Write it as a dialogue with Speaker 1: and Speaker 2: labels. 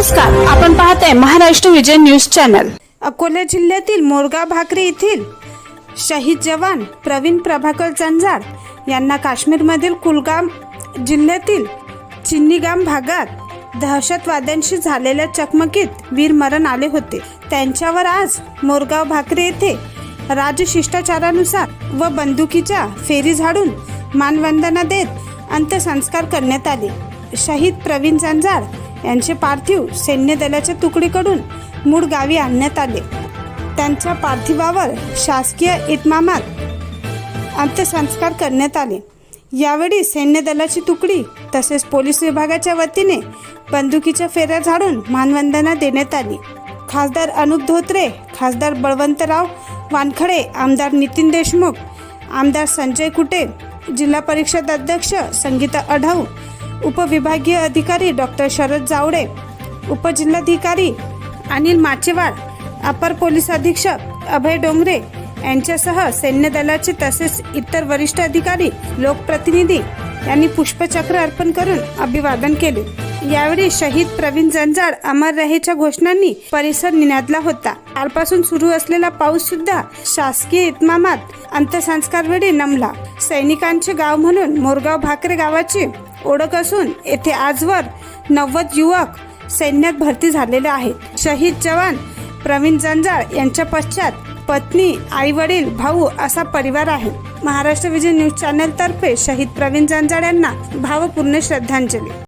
Speaker 1: नमस्कार आपण पाहताय महाराष्ट्र विजय न्यूज चॅनल.
Speaker 2: अकोला जिल्ह्यातील मोरगाव भाकरी येथील शहीद जवान प्रवीण प्रभाकर जंजाळ यांना काश्मीरमधील कुलगाम जिल्ह्यातील चिन्नीगाम भागात दहशतवाद्यांशी झालेल्या चकमकीत वीरमरण आले होते. त्यांच्यावर आज मोरगाव भाकरी येथे राजशिष्टाचारानुसार व बंदुकीच्या फेरी झाडून मानवंदना देत अंत्यसंस्कार करण्यात आले. शहीद प्रवीण जंजाळ यांचे पार्थिव सैन्य दलाच्या तुकडीकडून मूळ गावी आणण्यात आले. त्यांच्या पार्थिवावर शासकीय इतमामात अंत्यसंस्कार करण्यात आले. यावेळी सैन्य दलाची तुकडी तसेच पोलीस विभागाच्या वतीने बंदुकीच्या फेऱ्या झाडून मानवंदना देण्यात आली. खासदार अनुप धोत्रे खासदार बळवंतराव वानखडे आमदार नितीन देशमुख आमदार संजय कुटे जिल्हा परिषद अध्यक्ष संगीता अढाऊ उपविभागीय अधिकारी डॉक्टर शरद जावडे उपजिल्हाधिकारी अनिल माचेवाड अपर पोलीस अधीक्षक अभय डोंगरे यांच्यासह सैन्य दलाचे तसेच इतर वरिष्ठ अधिकारी लोकप्रतिनिधी यांनी पुष्पचक्र अर्पण करून अभिवादन केले. यावेळी शहीद प्रवीण जंजाळ अमर रहेच्या घोषणांनी परिसर निनादला होता. कालपासून सुरू असलेला पाऊस सुद्धा शासकीय इतमामात अंत्यसंस्कार वेळी नमला. सैनिकांचे गाव म्हणून मोरगाव भाकरे गावाची ओळख असून येथे आजवर नव्वद युवक सैन्यात भरती झालेले आहेत. शहीद जवान प्रवीण जंजाळ यांच्या पश्चात पत्नी आई वडील भाऊ असा परिवार आहे. महाराष्ट्र विजय न्यूज चॅनल तर्फे शहीद प्रवीण जंजाळ यांना भावपूर्ण श्रद्धांजली.